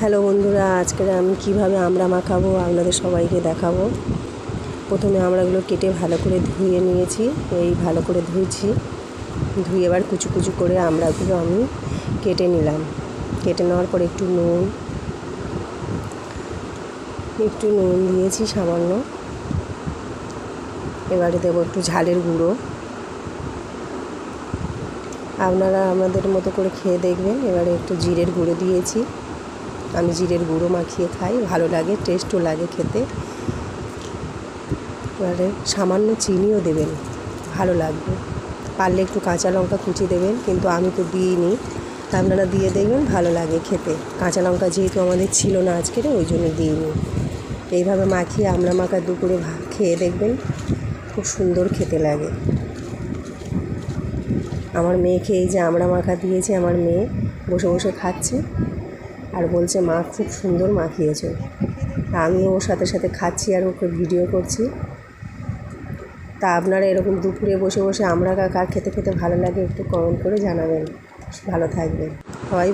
Hello বন্ধুরা, আজকে আমি কীভাবে আমরা মাখাবো আপনাদের সবাইকে দেখাবো। প্রথমে আমড়াগুলো কেটে ভালো করে ধুয়ে নিয়েছি, এই ভালো করে ধুয়েছি। ধুয়ে এবার কুচু কুচু করে আমড়াগুলো আমি কেটে নিলাম। কেটে নেওয়ার পর একটু নুন একটু নুন দিয়েছি সামান্য। এবারে দেবো একটু ঝালের গুঁড়ো। আপনারা আমাদের মতো করে খেয়ে দেখবেন, এবারে একটু জিরের গুঁড়ো দিয়েছি। আমি জিরের গুঁড়ো মাখিয়ে খাই, ভালো লাগে টেস্টও লাগে খেতে। এবারে সামান্য চিনিও দেবেন, ভালো লাগবে। পারলে একটু কাঁচা লঙ্কা কুচি দেবেন, কিন্তু আমি তো দিইনি। আপনারা দিয়ে দেখবেন, ভালো লাগে খেতে। কাঁচা লঙ্কা যেহেতু আমাদের ছিল না আজকের, ওই জন্য দিইনি। এইভাবে মাখিয়ে আমরা মাখা দুপুরে খেয়ে দেখবেন খুব সুন্দর খেতে লাগে। আমার মেয়েকে এই যে আমড়া মাখা দিয়েছে, আমার মেয়ে বসে বসে খাচ্ছে। আর বলছে, মা, খুব সুন্দর মাখিয়েছো। আমিও ওর সাথে সাথে খাচ্ছি আর ওকে ভিডিও করছি। তা আপনারা এরকম দুপুরে বসে বসে আমরা কার খেতে খেতে ভালো লাগে একটু কমেন্ট করে জানাবেন। ভালো থাকবেন। সবাই